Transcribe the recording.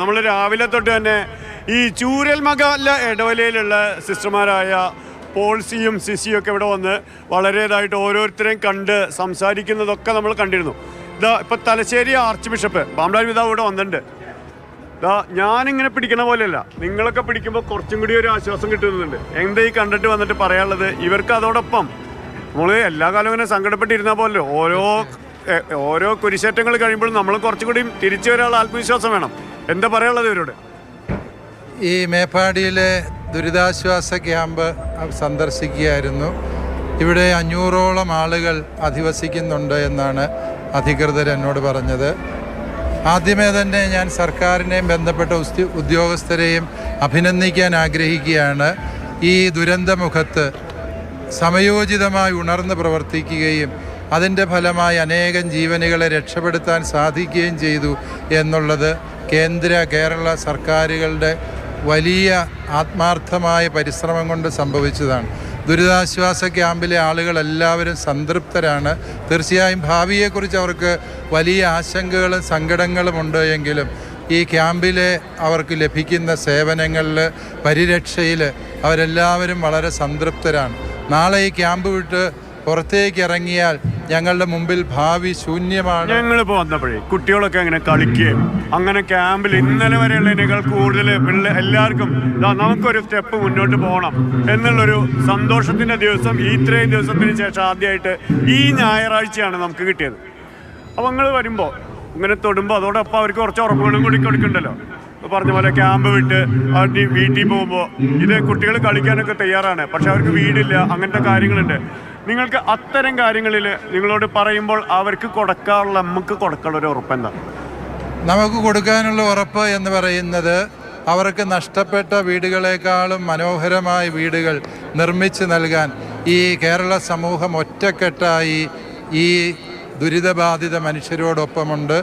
നമ്മൾ രാവിലെ തൊട്ട് തന്നെ ഈ ചൂരൽ ചൂരൽമകല്ല ഇടവലയിലുള്ള സിസ്റ്റർമാരായ പോൾസിയും സിസിയും ഒക്കെ ഇവിടെ വന്ന് വളരെയതായിട്ട് ഓരോരുത്തരെയും കണ്ട് സംസാരിക്കുന്നതൊക്കെ നമ്മൾ കണ്ടിരുന്നു. ഇതാ ഇപ്പൊ തലശ്ശേരി ആർച്ച് ബിഷപ്പ് പാമ്പ്ലാൽ പിതാവ് ഇവിടെ വന്നിട്ടുണ്ട്. ഇതാ ഞാനിങ്ങനെ പിടിക്കണ പോലെയല്ല. നിങ്ങളൊക്കെ പിടിക്കുമ്പോൾ കുറച്ചും കൂടി ഒരു ആശ്വാസം കിട്ടുന്നുണ്ട്. എന്താ ഈ കണ്ടിട്ട് വന്നിട്ട് പറയാനുള്ളത്? ഇവർക്ക് അതോടൊപ്പം നമ്മൾ എല്ലാ കാലവും ഇങ്ങനെ സങ്കടപ്പെട്ടിരുന്ന പോലെ ഓരോ ഓരോ കുരിശേറ്റങ്ങൾ കഴിയുമ്പോഴും നമ്മൾ കുറച്ചും കൂടി തിരിച്ചു വരാനുള്ള ആത്മവിശ്വാസം വേണം. എന്താ പറയാനുള്ളത് ഇവരോട്? ഈ മേപ്പാടിയിലെ ദുരിതാശ്വാസ ക്യാമ്പ് സന്ദർശിക്കുകയായിരുന്നു. ഇവിടെ അഞ്ഞൂറോളം ആളുകൾ അധിവസിക്കുന്നുണ്ട് എന്നാണ് അധികൃതർ എന്നോട് പറഞ്ഞത്. ആദ്യമേ തന്നെ ഞാൻ സർക്കാരിനെയും ബന്ധപ്പെട്ട ഉദ്യോഗസ്ഥരെയും അഭിനന്ദിക്കാൻ ആഗ്രഹിക്കുകയാണ്. ഈ ദുരന്തമുഖത്ത് സമയോചിതമായി ഉണർന്ന് പ്രവർത്തിക്കുകയും അതിന്റെ ഫലമായി അനേകം ജീവനുകളെ രക്ഷപ്പെടുത്താൻ സാധിക്കുകയും ചെയ്തു എന്നുള്ളത് കേന്ദ്ര കേരള സർക്കാരുകളുടെ വലിയ ആത്മാർത്ഥമായ പരിശ്രമം കൊണ്ട് സംഭവിച്ചതാണ്. ദുരിതാശ്വാസ ക്യാമ്പിലെ ആളുകളെല്ലാവരും സംതൃപ്തരാണ്. തീർച്ചയായും ഭാവിയെക്കുറിച്ച് അവർക്ക് വലിയ ആശങ്കകളും സങ്കടങ്ങളും ഉണ്ട് എങ്കിലും ഈ ക്യാമ്പിലെ അവർക്ക് ലഭിക്കുന്ന സേവനങ്ങളിൽ പരിരക്ഷയിൽ അവരെല്ലാവരും വളരെ സംതൃപ്തരാണ്. നാളെ ഈ ക്യാമ്പ് വിട്ട് പുറത്തേക്ക് ഇറങ്ങിയാൽ ഞങ്ങളുടെ മുമ്പിൽ ഭാവി ശൂന്യമാണ്. ഞങ്ങളിപ്പോ വന്നപ്പോഴേ കുട്ടികളൊക്കെ അങ്ങനെ കളിക്കുകയും അങ്ങനെ ക്യാമ്പിൽ ഇന്നലെ വരെയുള്ളതിനേക്കാൾ കൂടുതൽ പിള്ളേ എല്ലാവർക്കും ദാ നമുക്കൊരു സ്റ്റെപ്പ് മുന്നോട്ട് പോകണം എന്നുള്ളൊരു സന്തോഷത്തിന്റെ ദിവസം ഈ ഇത്രയും ദിവസത്തിന് ശേഷം ആദ്യമായിട്ട് ഈ ഞായറാഴ്ചയാണ് നമുക്ക് കിട്ടിയത്. അപ്പോൾ നിങ്ങൾ വരുമ്പോൾ ഇങ്ങനെ തൊടുമ്പോൾ അതോടൊപ്പം അവർക്ക് കുറച്ച് ഉറപ്പുകളും കൂടി കൊടുക്കണ്ടല്ലോ. ഇപ്പൊ പറഞ്ഞ പോലെ ക്യാമ്പ് വിട്ട് വീട്ടിൽ പോകുമ്പോൾ ഇത് കുട്ടികൾ കളിക്കാനൊക്കെ തയ്യാറാണ് പക്ഷെ അവർക്ക് വീടില്ല അങ്ങനത്തെ കാര്യങ്ങളുണ്ട്. നിങ്ങൾക്ക് അത്തരം കാര്യങ്ങളിൽ നിങ്ങളോട് പറയുമ്പോൾ അവർക്ക് കൊടുക്കാനുള്ള നമുക്ക് കൊടുക്കാനുള്ള ഒരു ഉറപ്പെന്താ നമുക്ക് കൊടുക്കാനുള്ള ഉറപ്പ് എന്ന് പറയുന്നത് അവർക്ക് നഷ്ടപ്പെട്ട വീടുകളെക്കാളും മനോഹരമായ വീടുകൾ നിർമ്മിച്ച് നൽകാൻ ഈ കേരള സമൂഹം ഒറ്റക്കെട്ടായി ഈ ദുരിതബാധിത മനുഷ്യരോടൊപ്പമുണ്ട്.